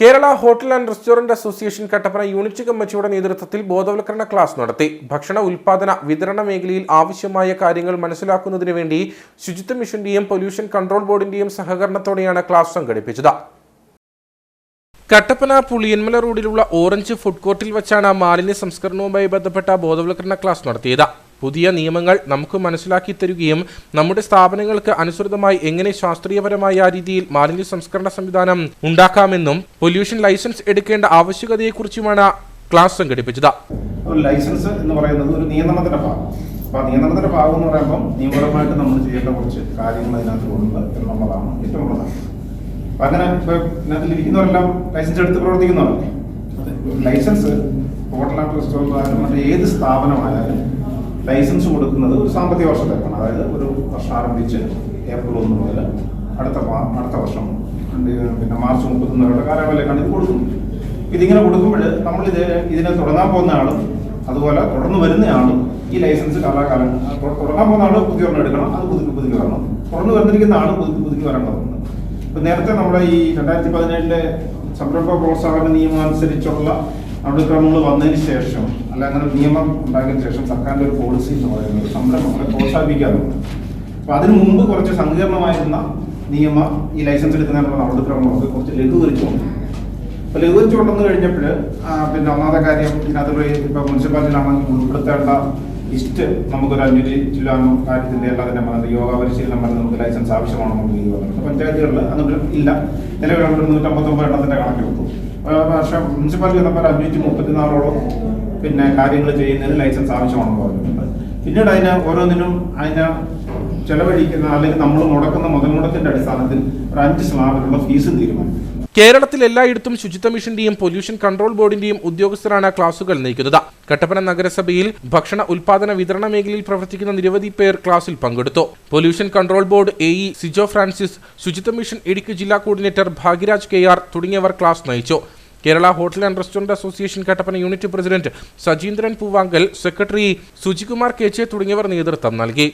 Kerala hotel and restaurant association Kattappana unit കമ്മിറ്റിയുടെ നേതൃത്വത്തിൽ ബോധവൽക്കരണ ക്ലാസ് നടത്തി. ഭക്ഷണ ഉൽപാദന വിതരണ മേഖലയിൽ ആവശ്യമായ കാര്യങ്ങൾ മനസ്സിലാക്കുന്നതിന് വേണ്ടി ശുചിത്വ മിഷന്റെയും പൊല്യൂഷൻ കൺട്രോൾ ബോർഡിന്റെയും സഹകരണത്തോടെയാണ് ക്ലാസ് സംഘടിപ്പിച്ചത്. കട്ടപ്പന പുളിയന്മല റോഡിലുള്ള ഓറഞ്ച് ഫുഡ് കോർട്ടിൽ വച്ചാണ് മാലിന്യ സംസ്കരണവുമായി ബന്ധപ്പെട്ട ബോധവൽക്കരണ ക്ലാസ് നടത്തിയത്. പുതിയ നിയമങ്ങൾ നമുക്ക് മനസ്സിലാക്കി തരികയും നമ്മുടെ സ്ഥാപനങ്ങൾക്ക് അനുസൃതമായി എങ്ങനെ ശാസ്ത്രീയപരമായ രീതിയിൽ മാലിന്യ സംസ്കരണ സംവിധാനം ഉണ്ടാക്കാമെന്നും പൊല്യൂഷൻ ലൈസൻസ് എടുക്കേണ്ട ആവശ്യകതയെക്കുറിച്ചുമാണ് ക്ലാസ് സംഘടിപ്പിച്ചത്. ലൈസൻസ് എന്ന് പറയുന്നത് ഒരു നിയന്ത്രണത്തിന്റെ ഭാഗം. അപ്പോൾ ആ നിയന്ത്രണത്തിന്റെ ഭാഗം എന്ന് പറയുമ്പോൾ നിയമപരമായിട്ട് നമ്മൾ ചെയ്യേണ്ട കുറച്ച് കാര്യങ്ങൾ അതിനകത്ത് ഉണ്ട് എന്നുള്ളതാണ് ഏറ്റവും പ്രധാനം അപ്പം അങ്ങനെ ഇപ്പോൾ ഇതിനകത്ത് ഇരിക്കുന്നവരെല്ലാം ലൈസൻസ് എടുത്ത് പ്രവർത്തിക്കുന്നവരല്ലേ? ലൈസൻസ് ഹോട്ടൽ ആൻഡ് റെസ്റ്റോറന്റ് മറ്റേ ഏത് സ്ഥാപനമായാലും ലൈസൻസ് കൊടുക്കുന്നത് ഒരു സാമ്പത്തിക വർഷത്തേക്കാണ് അതായത് ഒരു വർഷം ആരംഭിച്ച് ഏപ്രിൽ ഒന്ന് മുതൽ അടുത്ത അടുത്ത വർഷം പിന്നെ മാർച്ച് മുപ്പത്തൊന്ന് വരെ കാലയളവിലേക്കാണ് ഇത് കൊടുക്കുന്നത്. ഇതിങ്ങനെ കൊടുക്കുമ്പോൾ നമ്മൾ ഇത് ഇതിനെ തുടങ്ങാൻ പോകുന്ന ആളും അതുപോലെ തുടർന്ന് വരുന്ന ആളും ഈ ലൈസൻസ് കാലാകാലം തുടങ്ങാൻ പോകുന്ന ആൾ പുതിയ ഒരെണ്ണം എടുക്കണം. അത് പുതുക്കി പുതുക്കി വരണം. തുടർന്ന് വന്നിരിക്കുന്ന ആൾ പുതുക്കി പുതുക്കി വരേണ്ടതുണ്ട് ഇപ്പം നേരത്തെ നമ്മുടെ ഈ രണ്ടായിരത്തി പതിനേഴിലെ സംരംഭ പ്രോത്സാഹന നിയമം അനുസരിച്ചുള്ള നടപടിക്രമങ്ങൾ വന്നതിന് ശേഷം അല്ല അങ്ങനെ നിയമം ഉണ്ടാക്കിയതിനു ശേഷം സർക്കാരിന്റെ ഒരു പോളിസി എന്ന് പറയുന്നത് സംരംഭങ്ങളെ പ്രോത്സാഹിപ്പിക്കാറുണ്ട്. അപ്പൊ അതിനു മുമ്പ് കുറച്ച് സങ്കീർണമായിരുന്ന നിയമ ഈ ലൈസൻസ് എടുക്കുന്നതിനുള്ള നടപടിക്രമങ്ങളൊക്കെ കുറച്ച് ലഘൂകരിച്ചുകൊണ്ട്. അപ്പൊ ലഘുകരിച്ചു കൊണ്ടുവന്ന് കഴിഞ്ഞപ്പോൾ പിന്നെ ഒന്നാമത്തെ കാര്യം ഇതിനകത്ത് ഇപ്പൊ മുനിസിപ്പാലിറ്റിയിലാണെങ്കിൽ ഉൾപ്പെടുത്തേണ്ട ലിസ്റ്റ് നമുക്കൊരു അഞ്ഞൂറ്റി ചില്ലാനോ കാര്യത്തിന്റെ എല്ലാതിന്റെ പറഞ്ഞത് യോഗ പരിശീലനം വരെ നമുക്ക് ലൈസൻസ് ആവശ്യമാണെന്നുണ്ടെങ്കിൽ പറഞ്ഞു പഞ്ചായത്തുകളിൽ അങ്ങനെ ഇല്ല. നിലവിലുള്ള നൂറ്റമ്പത്തൊമ്പത് എണ്ണത്തിന്റെ കണക്കെടുത്തു പക്ഷേ മുനിസിപ്പാലിറ്റി വന്നപ്പോൾ അഞ്ഞൂറ്റി മുപ്പത്തിനാലോളം പിന്നെ കാര്യങ്ങൾ ചെയ്യുന്നതിന് ലൈസൻസ് ആവശ്യമാണെന്ന് പറഞ്ഞിട്ടുണ്ട് പിന്നീട് അതിന് ഓരോന്നിനും അതിന് ചെലവഴിക്കുന്ന അല്ലെങ്കിൽ നമ്മൾ മുടക്കുന്ന മുതൽ മുടക്കിന്റെ അടിസ്ഥാനത്തിൽ ഒരു അഞ്ച് സ്ലാബിലുള്ള ഫീസും തീരുമാനിക്കും കേരളത്തിൽ എല്ലായിടത്തും ശുചിത്വ മിഷന്റെയും പൊല്യൂഷൻ കൺട്രോൾ ബോർഡിന്റെയും ഉദ്യോഗസ്ഥരാണ് ക്ലാസുകൾ നയിക്കുന്നത്. കട്ടപ്പന നഗരസഭയിൽ ഭക്ഷണ ഉൽപാദന വിതരണ മേഖലയിൽ പ്രവർത്തിക്കുന്ന നിരവധി പേർ ക്ലാസിൽ പങ്കെടുത്തു. Pollution control board A E Sijo Francis ശുചിത്വ മിഷൻ ഇടുക്കി ജില്ലാ കോർഡിനേറ്റർ ഭാഗ്യരാജ് കെ ആർ തുടങ്ങിയവർ ക്ലാസ് നയിച്ചു. Kerala hotel and restaurant association Kattappana unit president Sajeendran Poovankal secretary Sujikumar കെച്ചെ തുടങ്ങിയവർ നേതൃത്വം നൽകി.